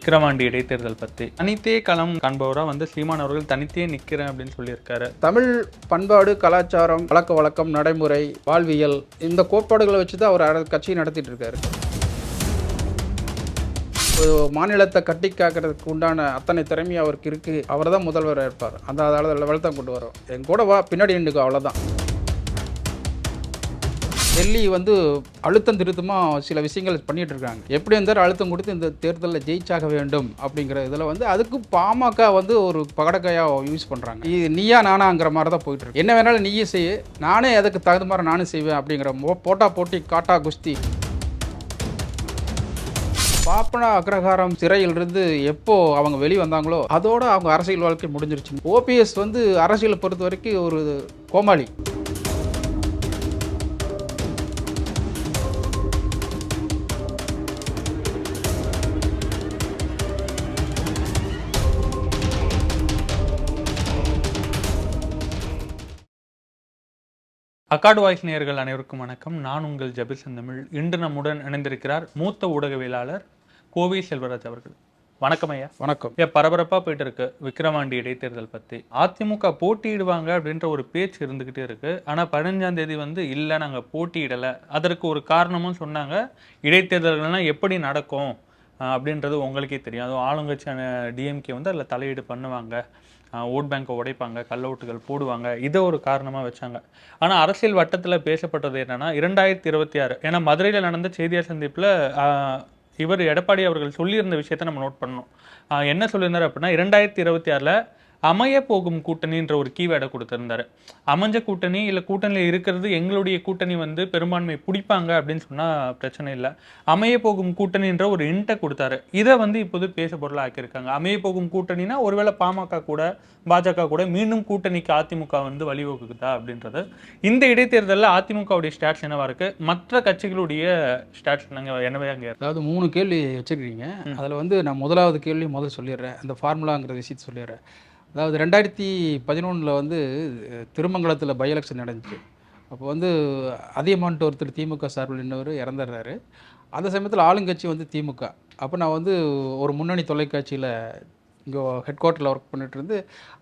விக்கிரவாண்டி இடைத்தேர்தல் பற்றி தனித்தே களம் காண்பவராக வந்து சீமான் அவர்கள் தனித்தே நிற்கிறேன் அப்படின்னு சொல்லியிருக்காரு. தமிழ் பண்பாடு கலாச்சாரம் பழக்க வழக்கம் நடைமுறை வாழ்வியல் இந்த கோட்பாடுகளை வச்சு தான் அவர் அர- கட்சியை நடத்திட்டு இருக்காரு. மாநிலத்தை கட்டி காக்கிறதுக்கு உண்டான அத்தனை திறமை அவருக்கு இருக்கு. அவர் தான் முதல்வராக இருப்பார். அந்த அளவு வளர்த்தம் கொண்டு வரோம் என் கூட வா பின்னாடி நின்றுக்கு அவ்வளோதான் டெல்லி வந்து அழுத்தம் திருத்தமாக சில விஷயங்கள் பண்ணிட்டு இருக்காங்க எப்படி இருந்தாலும் அழுத்தம் கொடுத்து இந்த தேர்தலில் ஜெயிச்சாக வேண்டும் அப்படிங்கிற இதில் வந்து அதுக்கு பாமக வந்து ஒரு பகடக்கையாக யூஸ் பண்ணுறாங்க இது நீயா நானாங்கிற மாதிரி தான் போயிட்டு இருக்கு என்ன வேணாலும் நீயே செய்ய நானே அதுக்கு தகுந்த மாதிரி நானும் செய்வேன் அப்படிங்கிற மோ- போட்டா போட்டி காட்டா குஸ்தி. பாப்பனா அக்ரஹாரம் சிறையிலிருந்து எப்போ அவங்க வெளிவந்தாங்களோ அதோட அவங்க அரசியல் வாழ்க்கை முடிஞ்சிருச்சு. ஓபிஎஸ் வந்து அரசியலை பொறுத்த வரைக்கும் ஒரு கோமாளி. அக்காடு வாய்ஸ் நேயர்கள் அனைவருக்கும் வணக்கம். நான் உங்கள் ஜபிர் செந்தமிழ். இன்று நம்முடன் இணைந்திருக்கிறார் மூத்த ஊடகவியலாளர் கோவை செல்வராஜ் அவர்கள். வணக்கம் ஐயா. வணக்கம். ஏன் பரபரப்பா போயிட்டு இருக்கு விக்கிரவாண்டி இடைத்தேர்தல் பத்தி. அதிமுக போட்டியிடுவாங்க அப்படின்ற ஒரு பேச்சு இருந்துகிட்டே இருக்கு. ஆனா பதினஞ்சாம் தேதி வந்து இல்ல நாங்க போட்டியிடல. அதற்கு ஒரு காரணமும் சொன்னாங்க. இடைத்தேர்தல்கள்லாம் எப்படி நடக்கும் அப்படின்றது உங்களுக்கே தெரியும். அதுவும் ஆளுங்கட்சியான டிஎம்கே வந்து அதில் தலையீடு பண்ணுவாங்க. ஓட் பேங்கை உடைப்பாங்க கள்ள ஓட்டுகள் போடுவாங்க. இதை ஒரு காரணமாக வச்சாங்க. ஆனால் அரசியல் வட்டத்தில் பேசப்பட்டது என்னன்னா இரண்டாயிரத்தி இருபத்தி ஆறு ஏன்னா மதுரையில் நடந்த செய்தியார் சந்திப்பில் இவர் எடப்பாடி அவர்கள் சொல்லியிருந்த விஷயத்தை நம்ம நோட் பண்ணணும். என்ன சொல்லியிருந்தார் அப்படின்னா இரண்டாயிரத்தி இருபத்தி ஆறில் அமைய போகும் கூட்டணின்ற ஒரு கீவேர்டை கொடுத்திருந்தாரு. அமைஞ்ச கூட்டணி இல்லை கூட்டணியில் இருக்கிறது எங்களுடைய கூட்டணி வந்து பெரும்பான்மை பிடிப்பாங்க அப்படின்னு சொன்னால் பிரச்சனை இல்லை. அமைய போகும் கூட்டணின்ற ஒரு இன்ட்டை கொடுத்தாரு. இதை வந்து இப்போது பேச பொருளாக ஆக்கியிருக்காங்க. அமைய போகும் கூட்டணினா ஒருவேளை பாமக கூட பாஜக கூட மீண்டும் கூட்டணிக்கு அதிமுக வந்து வழிவகுக்குதா அப்படின்றது. இந்த இடைத்தேர்தலில் அதிமுகவுடைய ஸ்டாட்ஸ் என்னவா இருக்கு? மற்ற கட்சிகளுடைய ஸ்டாட்ஸ் என்னவே அங்கே அதாவது மூணு கேள்வி வச்சுருக்கீங்க. அதில் வந்து நான் முதலாவது கேள்வி முதல்ல சொல்லிடுறேன். அந்த ஃபார்முலாங்கிற விஷயத்தை சொல்லிடுறேன். அதாவது ரெண்டாயிரத்தி பதினொன்றில் வந்து திருமங்கலத்தில் பை எலெக்ஷன் நடந்துச்சு. அப்போ வந்து அதிகமான்ட்டு ஒருத்தர் திமுக சார்பில் இன்னொரு இறந்துடுறாரு அந்த சமயத்தில் ஆளுங்கட்சி வந்து திமுக. அப்போ நான் வந்து ஒரு முன்னணி தொலைக்காட்சியில் இங்கே ஹெட் குவார்ட்டரில் ஒர்க் பண்ணிட்டு இருந்து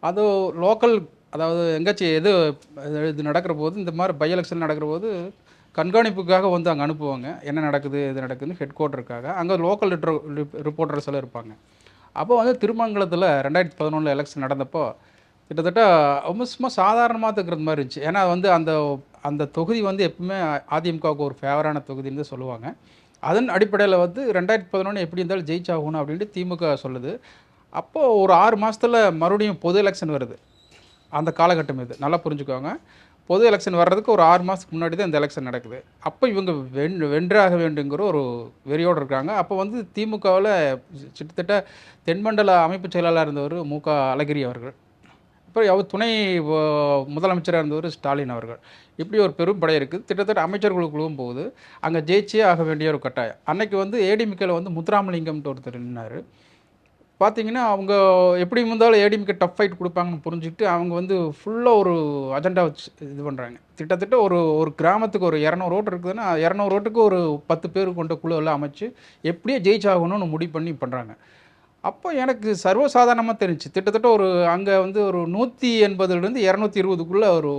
அது லோக்கல் அதாவது எங்காச்சும் எது இது நடக்கிற போது இந்த மாதிரி பை எலெக்ஷன் நடக்கிற போது கண்காணிப்புக்காக வந்து அங்கே அனுப்புவாங்க. என்ன நடக்குது எது நடக்குதுன்னு ஹெட் குவார்ட்டருக்காக அங்கே லோக்கல் ரிப்போர்ட்டர்ஸ் எல்லாம் இருப்பாங்க. அப்போ வந்து திருமங்கலத்தில் ரெண்டாயிரத்தி பதினொன்றில் எலெக்ஷன் நடந்தப்போ கிட்டத்தட்ட ரொம்ப சும்மா சாதாரணமாக இருக்கிறது மாதிரி இருந்துச்சு. ஏன்னா வந்து அந்த அந்த தொகுதி வந்து எப்பவுமே அதிமுகவுக்கு ஒரு ஃபேவரான தொகுதின்னு தான் சொல்லுவாங்க. அதன் அடிப்படையில் வந்து ரெண்டாயிரத்தி பதினொன்று எப்படி இருந்தாலும் ஜெயிச்சாகணும் அப்படின்ட்டு திமுக சொல்லுது. அப்போது ஒரு ஆறு மாதத்தில் மறுபடியும் பொது எலெக்ஷன் வருது. அந்த காலகட்டம் இது. நல்லா புரிஞ்சுக்கோங்க. பொது எலெக்ஷன் வர்றதுக்கு ஒரு ஆறு மாதத்துக்கு முன்னாடி தான் இந்த எலெக்ஷன் நடக்குது. அப்போ இவங்க வென் வென்றாக வேண்டுங்கிற ஒரு வெறியோடு இருக்காங்க. அப்போ வந்து திமுகவில் கிட்டத்தட்ட தென்மண்டல அமைப்பு செயலாளர் இருந்தவர் மு க அழகிரி அவர்கள். அப்புறம் அவர் துணை முதலமைச்சராக இருந்தவர் ஸ்டாலின் அவர்கள். இப்படி ஒரு பெரும் படை இருக்குது. கிட்டத்தட்ட குழுவும் போகுது. அங்கே ஜெயிச்சே ஆக வேண்டிய ஒரு கட்டாயம். அன்னைக்கு வந்து ஏடிமிக்கில் வந்து முத்துராமலிங்கம்ட்டு ஒருத்தர் நின்னார். பார்த்தீங்கன்னா அவங்க எப்படி இருந்தாலும் ஏடிஎம்கே டஃப் ஃபைட் கொடுப்பாங்கன்னு புரிஞ்சுக்கிட்டு அவங்க வந்து ஃபுல்லாக ஒரு அஜெண்டா வச்சு இது பண்ணுறாங்க கிட்டத்தட்ட ஒரு ஒரு கிராமத்துக்கு ஒரு இரநூறு ஓட்டு இருக்குதுன்னா இரநூறு ரோட்டுக்கு ஒரு பத்து பேர் கொண்ட குழுவெல்லாம் அமைச்சு எப்படியே ஜெயிச்சாகணும்னு முடிவு பண்ணி பண்ணுறாங்க அப்போ எனக்கு சர்வசாதாரணமாக தெரிஞ்சுச்சு. கிட்டத்தட்ட ஒரு அங்கே வந்து ஒரு நூற்றி எண்பதுலேருந்து இரநூத்தி இருபதுக்குள்ளே ஒரு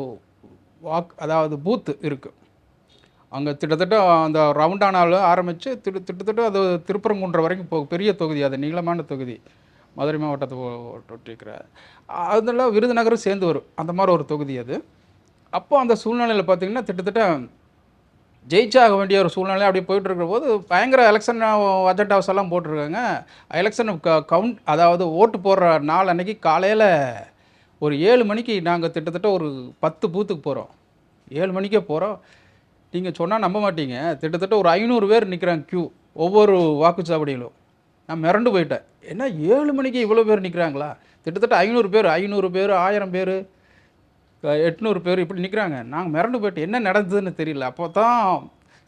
வாக் அதாவது பூத்து இருக்குது அங்கே கிட்டத்தட்ட அந்த ரவுண்டானாவில் ஆரம்பித்து திட்டு திட்டத்தட்ட அது திருப்பரங்குன்ற வரைக்கும் போ பெரிய தொகுதி அது நீளமான தொகுதி. மதுரை மாவட்டத்தை ஒ- ஒட்டியிருக்கிற அதெல்லாம் விருதுநகரும் சேர்ந்து வரும். அந்த மாதிரி ஒரு தொகுதி அது. அப்போது அந்த சூழ்நிலையில் பார்த்தீங்கன்னா கிட்டத்தட்ட ஜெயிச்சாக வேண்டிய ஒரு சூழ்நிலை அப்படி போயிட்டு இருக்கிற போது பயங்கர எலெக்ஷன் அஜெண்டாஸ் எல்லாம் போட்டிருக்காங்க. எலெக்ஷன் க கவுண்ட் அதாவது ஓட்டு போடுற நாள் அன்னைக்கு காலையில் ஒரு ஏழு மணிக்கு நாங்கள் கிட்டத்தட்ட ஒரு பத்து பூத்துக்கு போகிறோம் ஏழு மணிக்கே போகிறோம் நீங்கள் சொன்னால் நம்ப மாட்டீங்க. கிட்டத்தட்ட ஒரு ஐநூறு பேர் நிற்கிறாங்க க்யூ ஒவ்வொரு வாக்குச்சாவடியிலும் நான் மிரண்டு போயிட்டேன். ஏன்னா ஏழு மணிக்கு இவ்வளோ பேர் நிற்கிறாங்களா கிட்டத்தட்ட ஐநூறு பேர் ஐநூறு பேர் ஆயிரம் பேர் எட்நூறு பேர் இப்படி நிற்கிறாங்க நாங்கள் மிரண்டு போயிட்டு என்ன நடந்ததுன்னு தெரியல. அப்போ தான்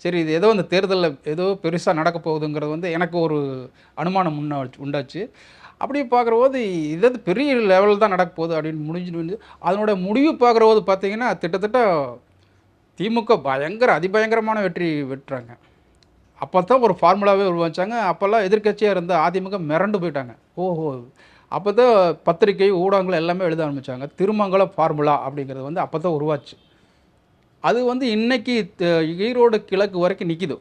சரி இது ஏதோ அந்த தேர்தலில் ஏதோ பெருசாக நடக்க போகுதுங்கிறது வந்து எனக்கு ஒரு அனுமானம் முன்னா உண்டாச்சு. அப்படி பார்க்குற போது இது பெரிய லெவலில் தான் நடக்க போகுது அப்படின்னு முடிஞ்சு முடிஞ்சு. அதனோட முடிவு பார்க்குற போது பார்த்தீங்கன்னா கிட்டத்தட்ட திமுக பயங்கர அதிபயங்கரமான வெற்றி வெட்டுறாங்க அப்போ தான் ஒரு ஃபார்முலாவே உருவாச்சாங்க. அப்போல்லாம் எதிர்க்கட்சியாக இருந்த அதிமுக மிரண்டு போயிட்டாங்க. ஓஹோ. அப்போ தான் பத்திரிகை ஊடகங்கள் எல்லாமே எழுத ஆரம்பித்தாங்க திருமங்கலம் ஃபார்முலா அப்படிங்கிறது வந்து அப்போ தான் உருவாச்சு. அது வந்து இன்றைக்கி ஈரோடு கிழக்கு வரைக்கும் நிற்கிது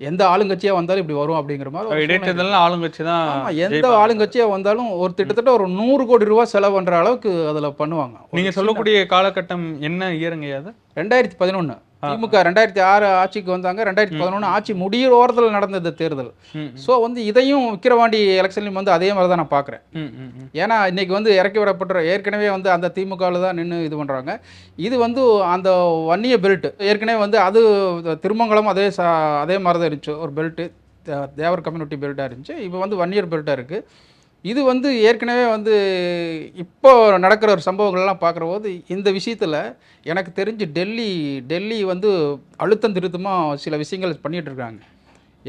எந்த ஆளுங்கட்சியாக வந்தாலும் இப்படி வரும் அப்படிங்கிற மாதிரி. இடைத்தேர்தலில் ஆளுங்கட்சி தான் எந்த ஆளுங்கட்சியாக வந்தாலும் ஒரு கிட்டத்தட்ட ஒரு நூறு கோடி ரூபாய் செலவு பண்ற அளவுக்கு அதில் பண்ணுவாங்க. ஒரு நீங்க சொல்லக்கூடிய காலகட்டம் என்ன இயருங்க அது? ரெண்டாயிரத்தி பதினொன்று திமுக ரெண்டாயிரத்தி ஆறு ஆட்சிக்கு வந்தாங்க ரெண்டாயிரத்தி பதினொன்று ஆட்சி முடியிற ஓரத்தில் நடந்தது தேர்தல். ஸோ வந்து இதையும் விக்கிரவாண்டி எலெக்ஷன்லையும் வந்து அதே மாதிரி தான் நான் பார்க்குறேன். ஏன்னா இன்னைக்கு வந்து இறக்கி விடப்பட்ட ஏற்கனவே வந்து அந்த திமுகவில் தான் நின்று இது பண்ணுறாங்க இது வந்து அந்த வன்னிய பெல்ட் ஏற்கனவே வந்து அது திருமங்கலம் அதே சா அதே மாதிரி தான் இருந்துச்சு. ஒரு பெல்ட்டு தேவர் கம்யூனிட்டி பெல்ட்டாக இருந்துச்சு. இப்போ வந்து வன்னியர் பெல்ட்டாக இருக்குது இது வந்து ஏற்கனவே வந்து இப்போ நடக்கிற ஒரு சம்பவங்கள்லாம் பார்க்குற போது இந்த விஷயத்தில் எனக்கு தெரிஞ்சு டெல்லி டெல்லி வந்து அழுத்தம் திருத்தமாக சில விஷயங்கள் பண்ணிகிட்டு இருக்காங்க.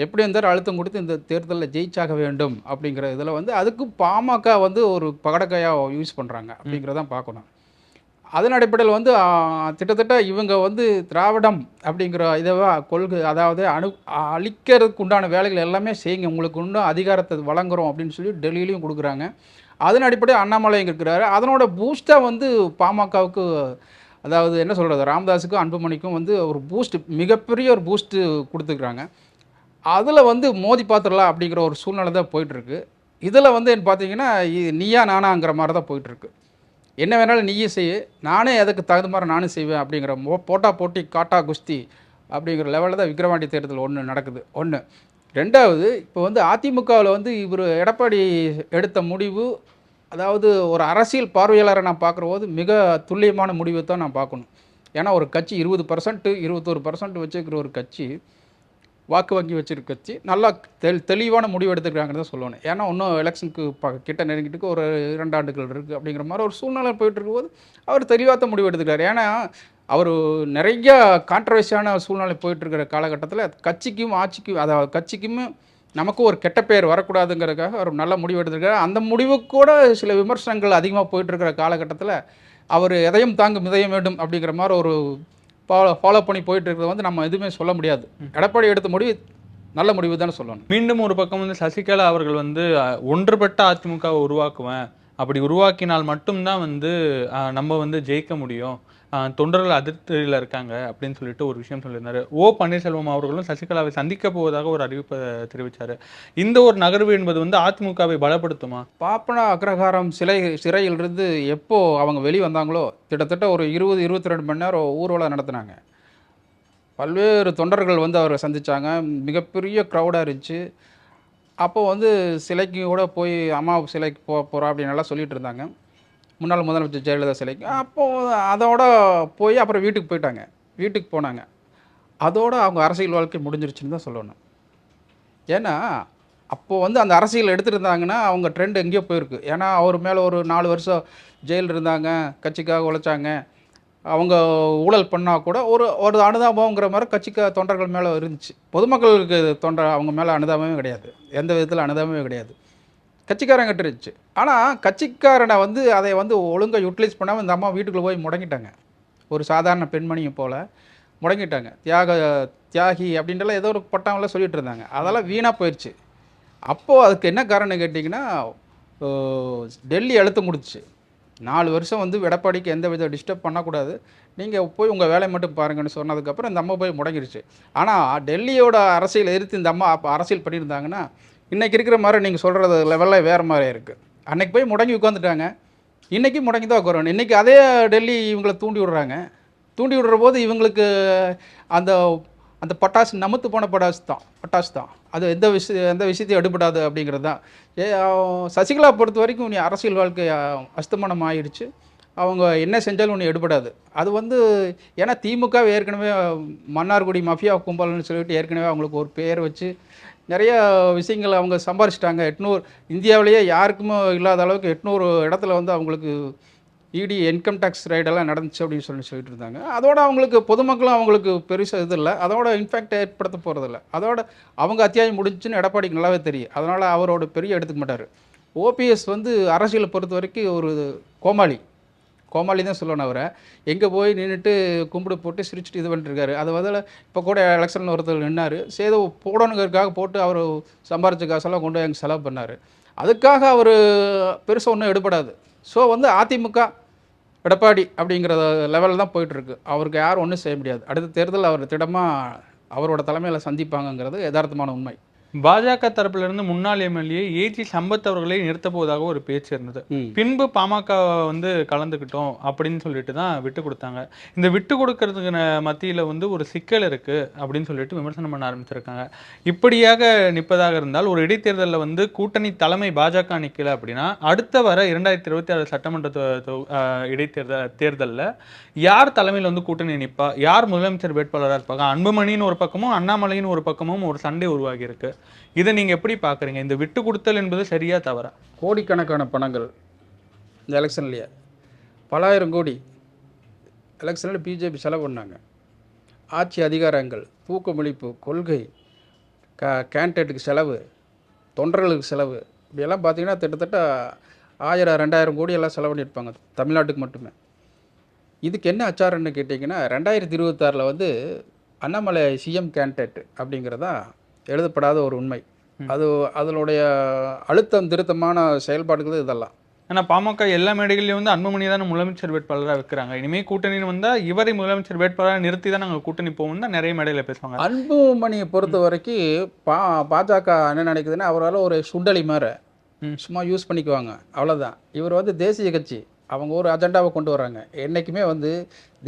எப்படி இருந்தாலும் அழுத்தம் கொடுத்து இந்த தேர்தலில் ஜெயிச்சாக வேண்டும் அப்படிங்கிற இதில் வந்து அதுக்கு பாமக வந்து ஒரு பகடக்கையாக யூஸ் பண்ணுறாங்க அப்படிங்கிறதான் பார்க்கணும். அதன் அடிப்படையில் வந்து கிட்டத்தட்ட இவங்க வந்து திராவிடம் அப்படிங்கிற இதுவாக கொள்கை அதாவது அணு அழிக்கிறதுக்கு உண்டான வேலைகள் எல்லாமே செய்யுங்க. உங்களுக்கு இன்னும் அதிகாரத்தை வழங்குறோம் அப்படின்னு சொல்லி டெல்லியிலையும் கொடுக்குறாங்க. அதன் அடிப்படையில் அண்ணாமலை இங்கே இருக்கிறாரு. அதனோட பூஸ்ட்டாக வந்து பாமகவுக்கு அதாவது என்ன சொல்கிறது ராமதாஸுக்கும் அன்புமணிக்கும் வந்து ஒரு பூஸ்ட் மிகப்பெரிய ஒரு பூஸ்ட்டு கொடுத்துக்கிறாங்க. அதில் வந்து மோதி பார்த்துடலாம் அப்படிங்கிற ஒரு சூழ்நிலை தான் போயிட்டுருக்கு. இதில் வந்து என்ன பார்த்தீங்கன்னா நீயா நானாங்கிற மாதிரி தான் போயிட்டுருக்கு. என்ன வேணாலும் நீயே செய்ய நானே அதுக்கு தகுந்த மாதிரி நானும் செய்வேன் அப்படிங்கிற மோ போட்டா போட்டி காட்டா குஸ்தி அப்படிங்கிற லெவலில் தான் விக்ரவாண்டி தேர்தல் ஒன்று நடக்குது. ஒன்று ரெண்டாவது இப்போ வந்து அதிமுகவில் வந்து இவர் எடப்பாடி எடுத்த முடிவு அதாவது ஒரு அரசியல் பார்வையாளரை நான் பார்க்குற போது மிக துல்லியமான முடிவை தான் நான் பார்க்கணும். ஏன்னா ஒரு கட்சி இருபது பர்சன்ட்டு இருபத்தோரு பர்சன்ட் வச்சுருக்கிற ஒரு கட்சி வாக்கு வங்கி வச்சிருக்க கட்சி நல்லா தெள் தெளிவான முடிவு எடுத்துக்கிறாங்கன்னு தான் சொல்லணும். ஏன்னா இன்னும் எலெக்ஷனுக்கு ப கிட்ட நெருங்கிட்டு ஒரு இரண்டு ஆண்டுகள் இருக்குது அப்படிங்கிற மாதிரி ஒரு சூழ்நிலை போயிட்டு இருக்கும்போது அவர் தெளிவாக முடிவு எடுத்துக்கிறார். ஏன்னா அவர் நிறைய கான்ட்ரவர்சியான சூழ்நிலை போயிட்டுருக்கிற காலகட்டத்தில் கட்சிக்கும் ஆட்சிக்கும் அதாவது கட்சிக்கும் நமக்கும் ஒரு கெட்ட பெயர் வரக்கூடாதுங்கிறதுக்காக அவர் நல்ல முடிவு எடுத்திருக்காரு அந்த முடிவு கூட சில விமர்சனங்கள் அதிகமாக போயிட்டுருக்கிற காலகட்டத்தில் அவர் எதையும் தாங்க மிதயம் வேண்டும் அப்படிங்கிற மாதிரி ஒரு ஃபாலோ ஃபாலோ பண்ணி போயிட்டு இருக்கிறது வந்து நம்ம எதுவுமே சொல்ல முடியாது. எடப்பாடி எடுத்த முடிவு நல்ல முடிவு தானே சொல்லணும். மீண்டும் ஒரு பக்கம் வந்து சசிகலா அவர்கள் வந்து ஒன்றுபட்ட அதிமுகவை உருவாக்குவேன் அப்படி உருவாக்கினால் மட்டும்தான் வந்து நம்ம வந்து ஜெயிக்க முடியும். தொண்டர்கள் அதிருப்தியில் இருக்காங்க அப்படின்னு சொல்லிட்டு ஒரு விஷயம் சொல்லியிருந்தாரு. ஓ பன்னீர்செல்வம் அவர்களும் சசிகலாவை சந்திக்க போவதாக ஒரு அறிவிப்பை தெரிவித்தார் இந்த ஒரு நகர்வு என்பது வந்து அதிமுகவை பலப்படுத்துமா? பாப்பனா அக்ரஹாரம் சிலை சிறையிலிருந்து எப்போ அவங்க வெளியே வந்தாங்களோ கிட்டத்தட்ட ஒரு இருபது இருபத்தி ரெண்டு மணி நேரம் ஊர்வலம் நடத்தினாங்க. பல்வேறு தொண்டர்கள் வந்து அவரை சந்தித்தாங்க மிகப்பெரிய க்ரௌடாக இருந்துச்சு. அப்போது வந்து சிலைக்கு கூட போய் அம்மா சிலைக்கு போ போகிறா அப்படின்னு எல்லாம் சொல்லிட்டு இருந்தாங்க. முன்னாள் முதலமைச்சர் ஜெயலலிதா சிலைக்கு. அப்போது அதோட போய் அப்புறம் வீட்டுக்கு போயிட்டாங்க. வீட்டுக்கு போனாங்க. அதோடு அவங்க அரசியல் வாழ்க்கை முடிஞ்சிருச்சுன்னு தான் சொல்லணும். ஏன்னா அப்போது வந்து அந்த அரசியல் எடுத்துருந்தாங்கன்னா அவங்க ட்ரெண்ட் எங்கேயோ போயிருக்கு. ஏன்னா அவர் மேலே ஒரு நாலு வருஷம் ஜெயில் இருந்தாங்க கட்சிக்காக உழைச்சாங்க. அவங்க ஊழல் பண்ணால் கூட ஒரு ஒரு அனுதாபங்கிற மாதிரி கட்சிக்க தொண்டர்கள் மேலே இருந்துச்சு. பொதுமக்களுக்கு தொண்டர் அவங்க மேலே அனுதாபமே கிடையாது. எந்த விதத்தில் அனுதாபமே கிடையாது. கட்சிக்காரங்கிட்ட இருந்துச்சு ஆனால் கட்சிக்காரனை வந்து அதை வந்து ஒழுங்காக யூட்டிலைஸ் பண்ணாமல் இந்த அம்மா வீட்டுக்குள்ளே போய் முடங்கிட்டாங்க. ஒரு சாதாரண பெண்மணியை போல் முடங்கிட்டாங்க. தியாக தியாகி அப்படின்றலாம் ஏதோ ஒரு பட்டாமெல்லாம் சொல்லிட்டு இருந்தாங்க. அதெல்லாம் வீணாக போயிடுச்சு அப்போது அதுக்கு என்ன காரணம் கேட்டிங்கன்னா டெல்லி அழுத்தம் முடிச்சு நாலு வருஷம் வந்து எடப்பாடிக்கு எந்த வித டிஸ்டர்ப் பண்ணக்கூடாது. நீங்கள் போய் உங்கள் வேலையை மட்டும் பாருங்கன்னு சொன்னதுக்கப்புறம் இந்த அம்மா போய் முடங்கிடுச்சு ஆனால் டெல்லியோட அரசியல் எதிர்த்து இந்த அம்மா அப்போ அரசியல் பண்ணியிருந்தாங்கன்னா இன்றைக்கி இருக்கிற மாதிரி நீங்கள் சொல்கிறது லெவலில் வேறு மாதிரி இருக்குது அன்னைக்கு போய் முடங்கி உட்காந்துட்டாங்க இன்றைக்கி முடங்கி தான் உட்காரணும் இன்றைக்கி அதே டெல்லி இவங்களை தூண்டி விடுறாங்க. தூண்டி விடுற போது இவங்களுக்கு அந்த அந்த பட்டாசு நமுத்து போன பட்டாசு தான் பட்டாசு தான். அது எந்த விஷய எந்த விஷயத்தையும் எடுபடாது அப்படிங்கிறது தான். ஏ சசிகலா பொறுத்த வரைக்கும் நீ அரசியல் வாழ்க்கை அஸ்தமனம் ஆயிடுச்சு. அவங்க என்ன செஞ்சாலும் ஒன்று எடுபடாது. அது வந்து ஏன்னா திமுக ஏற்கனவே மன்னார்குடி மஃபியா கும்பல்னு சொல்லிட்டு ஏற்கனவே அவங்களுக்கு ஒரு பேர் வச்சு நிறைய விஷயங்கள் அவங்க சம்பாரிச்சிட்டாங்க. எட்நூறு இந்தியாவிலேயே யாருக்குமே இல்லாத அளவுக்கு எட்நூறு இடத்துல வந்து அவங்களுக்கு இடி இன்கம் டேக்ஸ் ரைடெல்லாம் நடந்துச்சு அப்படின்னு சொல்லி சொல்லிட்டு இருந்தாங்க அதோட அவங்களுக்கு பொதுமக்களும் அவங்களுக்கு பெருசாக இது இல்லை. அதோட இன்ஃபேக்ட் ஏற்படுத்த போகிறதில்ல அதோட அவங்க அத்தியாயம் முடிஞ்சுன்னு எடப்பாடிக்கு நல்லாவே தெரியும். அதனால் அவரோட பெரிய எடுத்துக்க மாட்டார். ஓபிஎஸ் வந்து அரசியலை பொறுத்த வரைக்கும் ஒரு கோமாளி. கோமாளி தான் சொல்லணும் அவரை. எங்கே போய் நின்றுட்டு கும்பிடு போட்டு சிரிச்சுட்டு இது பண்ணிட்டுருக்காரு அது பதில் இப்போ கூட எலெக்ஷனில் ஒருத்தர் நின்னார். சேதோ போடணுங்கிறதுக்காக போட்டு அவர் சம்பாரிச்ச காசெல்லாம் கொண்டு போய் அங்கே செலவு பண்ணார். அதுக்காக அவர் பெருசாக ஒன்றும் எடுபடாது. ஸோ வந்து அதிமுக எடப்பாடி அப்படிங்கிற லெவலில் தான் போயிட்டுருக்கு. அவருக்கு யாரும் ஒன்றும் செய்ய முடியாது. அடுத்த தேர்தல் அவர் திடமாக அவரோட தலைமையில் சந்திப்பாங்கங்கிறது யதார்த்தமான உண்மை. பாஜக தரப்புல இருந்து முன்னாள் எம்எல்ஏ ஏஜி சம்பத் அவர்களை நிறுத்த போவதாக ஒரு பேச்சு இருந்தது. பின்பு பாமக வந்து கலந்துக்கிட்டோம் அப்படின்னு சொல்லிட்டு தான் விட்டு கொடுத்தாங்க. இந்த விட்டு கொடுக்கறதுக்கு மத்தியில வந்து ஒரு சிக்கல் இருக்கு அப்படின்னு சொல்லிட்டு விமர்சனம் பண்ண ஆரம்பிச்சிருக்காங்க. இப்படியாக நிற்பதாக இருந்தால் ஒரு இடைத்தேர்தலில் வந்து கூட்டணி தலைமை பாஜக நிக்கல அப்படின்னா அடுத்த வர இரண்டாயிரத்தி இருபத்தி ஆறு சட்டமன்ற இடைத்தேர்தல் தேர்தலில் யார் தலைமையில் வந்து கூட்டணி நிற்பா யார் முதலமைச்சர் வேட்பாளராக இருப்பாங்க? அன்புமணின்னு ஒரு பக்கமும் அண்ணாமலைன்னு ஒரு பக்கமும் ஒரு சண்டை உருவாகி இருக்கு இதை நீங்கள் எப்படி பார்க்குறீங்க இந்த விட்டு கொடுத்தல் என்பது சரியாக தவறா? கோடிக்கணக்கான பணங்கள் இந்த எலெக்ஷன்லேயே. பலாயிரம் கோடி. எலெக்ஷனில் பிஜேபி செலவு பண்ணாங்க. ஆட்சி அதிகாரங்கள் தூக்கமளிப்பு கொள்கை க கேண்டிடேட்டுக்கு செலவு தொண்டர்களுக்கு செலவு இப்படியெல்லாம் பார்த்தீங்கன்னா கிட்டத்தட்ட ஆயிரம் ரெண்டாயிரம் கோடி எல்லாம் செலவு பண்ணியிருப்பாங்க. தமிழ்நாட்டுக்கு மட்டுமே. இதுக்கு என்ன அச்சாரம்னு கேட்டிங்கன்னா ரெண்டாயிரத்தி இருபத்தாறில் வந்து அண்ணாமலை சிஎம் கேண்டிடேட் அப்படிங்கிறதான் எழுதப்படாத ஒரு உண்மை. அது அதனுடைய அழுத்தம் திருத்தமான செயல்பாடுகள் இதெல்லாம். ஆனா பாமக எல்லா மேடைகள்லயும் வந்து அன்புமணி தான் முதலமைச்சர் வேட்பாளராக வைக்கிறாங்க இனிமே கூட்டணின்னு வந்தா இவரை முதலமைச்சர் வேட்பாளராக நிறுத்தி தான் நாங்க கூட்டணி போவோம் தான் நிறைய மேடையில பேசுவாங்க. அன்புமணியை பொறுத்த வரைக்கும் பா பாஜக என்ன நினைக்குதுன்னா அவரால் ஒரு சுண்டலி மாதிரி. சும்மா யூஸ் பண்ணிக்குவாங்க. அவ்வளோதான் இவர் வந்து தேசிய கட்சி. அவங்க ஒரு அஜெண்டாவை கொண்டு வராங்க. என்றைக்குமே வந்து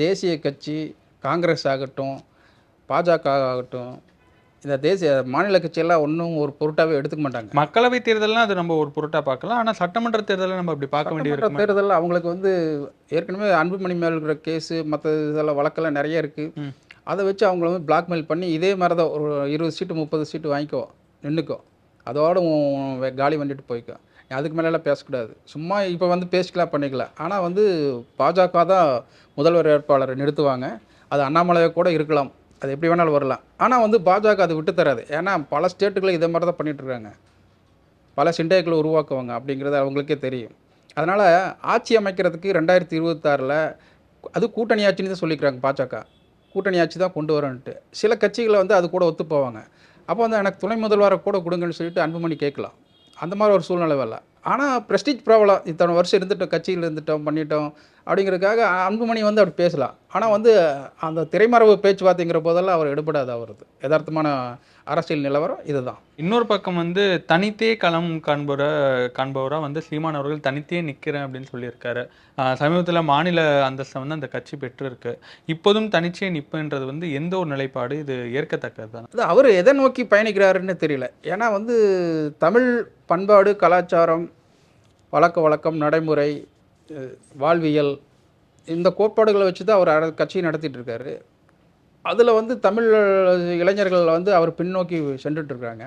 தேசிய கட்சி காங்கிரஸ் ஆகட்டும் பாஜக ஆகட்டும் இந்த தேசிய மாநில கட்சியெல்லாம் ஒன்றும் ஒரு பொருட்டாவே எடுத்துக்க மாட்டாங்க. மக்களவை தேர்தல்லாம் அது நம்ம ஒரு பொருட்டா பார்க்கலாம். ஆனா சட்டமன்ற தேர்தலை நம்ம அப்படி பார்க்க வேண்டியது தேர்தலில் அவங்களுக்கு வந்து ஏற்கனவே அன்புமணி மேல் இருக்கிற கேஸு மற்ற இதெல்லாம் வழக்கெல்லாம் நிறைய இருக்குது. அதை வச்சு அவங்கள வந்து பிளாக்மெயில் பண்ணி இதே மாதிரி தான் ஒரு இருபது சீட்டு முப்பது சீட்டு வாங்கிக்கோ நின்றுக்கோ அதோட காலி பண்ணிட்டு போய்க்கோ. அதுக்கு மேலெல்லாம் பேசக்கூடாது. சும்மா இப்போ வந்து பேசிக்கலாம் பண்ணிக்கலாம். ஆனால் வந்து பாஜக தான் முதல்வர் வேட்பாளரை நிறுத்துவாங்க. அது அண்ணாமலையாக கூட இருக்கலாம். அது எப்படி வேணாலும் வரலாம். ஆனால் வந்து பாஜக அது விட்டு தராது. ஏன்னா பல ஸ்டேட்டுகளில் இதே மாதிரி தான் பண்ணிகிட்ருக்காங்க பல சிண்டேக்களை உருவாக்குவாங்க அப்படிங்கிறது அவங்களுக்கே தெரியும். அதனால் ஆட்சி அமைக்கிறதுக்கு ரெண்டாயிரத்தி இருபத்தாறில் அது கூட்டணி ஆட்சின்னு தான் சொல்லிக்கிறாங்க பாஜக. கூட்டணி ஆட்சி தான் கொண்டு வரன்ட்டு. சில கட்சிகளை வந்து அது கூட ஒத்து போவாங்க. அப்போ வந்து எனக்கு துணை முதல்வரை கூட கொடுங்கன்னு சொல்லிட்டு அன்புமணி கேட்கலாம். அந்த மாதிரி ஒரு சூழ்நிலை வரல ஆனால் ப்ரெஸ்டீஜ் ப்ராப்ளம் இத்தனை வருஷம் இருந்துட்டோம் கட்சியில் இருந்துட்டோம் பண்ணிட்டோம் அப்படிங்கிறதுக்காக அன்புமணி வந்து அப்படி பேசலாம். ஆனால் வந்து அந்த திரைமறைவு பேச்சுவார்த்தைங்கிற போதெல்லாம் அவர் எடுபடாது அவரது. யதார்த்தமான அரசியல் நிலவரம் இதுதான். இன்னொரு பக்கம் வந்து தனித்தே களம் காண்பவர காண்பவரா வந்து சீமான் அவர்கள் தனித்தே நிக்கிறேன் அப்படின்னு சொல்லியிருக்காரு. சமீபத்துல மாநில அந்தஸ்தை வந்து அந்த கட்சி பெற்றிருக்கு. இப்போதும் தனிச்சே நிற்பன்றது வந்து எந்த ஒரு நிலைப்பாடு? இது ஏற்கத்தக்கது தான்? அது அவர் எதை நோக்கி பயணிக்கிறாருன்னு தெரியல. ஏன்னா வந்து தமிழ் பண்பாடு கலாச்சாரம் பழக்க வழக்கம் நடைமுறை வாழ்வியல் இந்த கோட்பாடுகளை வச்சு தான் அவர் கட்சியை நடத்திட்டு இருக்காரு. அதில் வந்து தமிழ் இளைஞர்கள் வந்து அவர் பின்னோக்கி சென்றுட்டு இருக்காங்க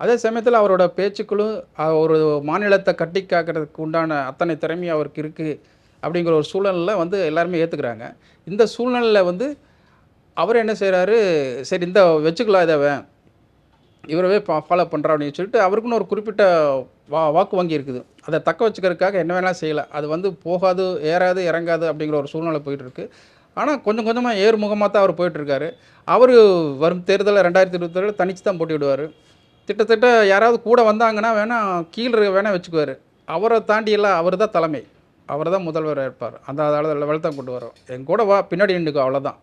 அதே சமயத்தில் அவரோட பேச்சுக்களும் ஒரு மாநிலத்தை கட்டி காக்கிறதுக்கு உண்டான அத்தனை திறமையும் அவருக்கு இருக்குது அப்படிங்கிற ஒரு சூழலில் வந்து எல்லாருமே ஏற்றுக்கிறாங்க இந்த சூழ்நிலையில் வந்து அவர் என்ன செய்கிறாரு சரி இந்த வச்சுக்கலாம் இதை அவன். இவரவே ஃபாலோ பண்ணுறா அப்படின்னு சொல்லிட்டு அவருக்குன்னு ஒரு குறிப்பிட்ட வா வாக்கு வங்கி இருக்குது. அதை தக்க வச்சுக்கிறதுக்காக என்ன வேணாலும் செய்யலாம். அது வந்து போகாது ஏறாது இறங்காது அப்படிங்கிற ஒரு சூழ்நிலை போயிட்டுருக்கு ஆனால் கொஞ்சம் கொஞ்சமாக ஏறுமுகமாக தான் அவர் போயிட்டுருக்காரு. அவர் வரும் தேர்தலில் ரெண்டாயிரத்தி இருபத்தேழு தனிச்சு தான் போட்டிவிடுவார் திட்டத்தட்ட யாராவது கூட வந்தாங்கன்னா வேணால் கீழே வேணால் வச்சுக்குவார். அவரை தாண்டி எல்லாம் அவர் தான் தலைமை. அவர் தான் முதல்வர் இருப்பார். அந்த அளவு லெவல் தான் கொண்டு வரோம் என் கூட வா பின்னாடி நின்றுக்கோ அவ்வளோதான்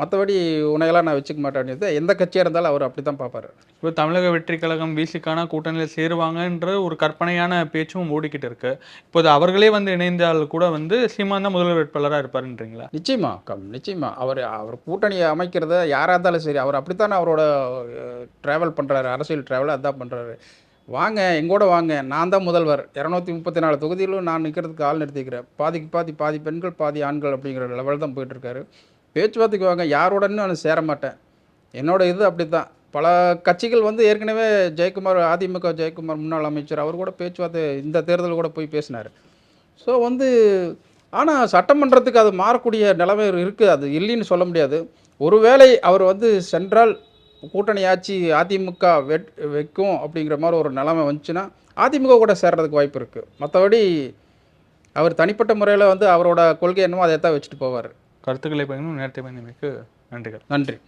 மற்றபடி உன்னையெல்லாம் நான் வச்சுக்க மாட்டேன் எந்த கட்சியாக இருந்தாலும் அவர் அப்படி தான் பார்ப்பாரு. இப்போ தமிழக வெற்றி கழகம் விசிக்கான கூட்டணியில் சேருவாங்கன்ற ஒரு கற்பனையான பேச்சும் ஓடிக்கிட்டு இருக்கு. இப்போது அவர்களே வந்து இணைந்தால் கூட வந்து சீமான் தான் முதல்வர் வேட்பாளராக இருப்பாருன்றீங்களா? நிச்சயமா கம் நிச்சயமா. அவர் அவர் கூட்டணியை அமைக்கிறத யாராக இருந்தாலும் சரி அவர் அப்படித்தானே அவரோட ட்ராவல் பண்ணுறாரு அரசியல் ட்ராவல் அதான் பண்ணுறாரு வாங்க எங்கூட வாங்க நான் தான் முதல்வர். இரநூத்தி முப்பத்தி நாலு தொகுதியிலும் நான் நிற்கிறதுக்கு ஆள் நிறுத்திக்கிறேன். பாதிக்கு பாதி பாதி பெண்கள் பாதி ஆண்கள் அப்படிங்கிற லெவல் தான் போயிட்டுருக்காரு பேச்சுவார்த்தைக்கு வாங்க யாரோடன்னு நான் சேர மாட்டேன். என்னோட இது அப்படி தான் பல கட்சிகள் வந்து ஏற்கனவே ஜெயக்குமார் அதிமுக ஜெயக்குமார் முன்னாள் அமைச்சர் அவர் கூட பேச்சுவார்த்தை இந்த தேர்தல் கூட போய் பேசினார். ஸோ வந்து ஆனால் சட்டமன்றத்துக்கு அது மாறக்கூடிய நிலைமை இருக்குது அது இல்லைன்னு சொல்ல முடியாது. ஒருவேளை அவர் வந்து சென்றால் கூட்டணி ஆட்சி அதிமுக வெட் வைக்கும் அப்படிங்கிற மாதிரி ஒரு நிலைமை வந்துச்சுன்னா அதிமுக கூட சேர்றதுக்கு வாய்ப்பு இருக்குது மற்றபடி அவர் தனிப்பட்ட முறையில் வந்து அவரோட கொள்கை என்னமோ அதை தான் வச்சுட்டு போவார். கருத்துக்களை பயணம் நேரத்தை பயணமைக்கு நன்றிகள். நன்றி.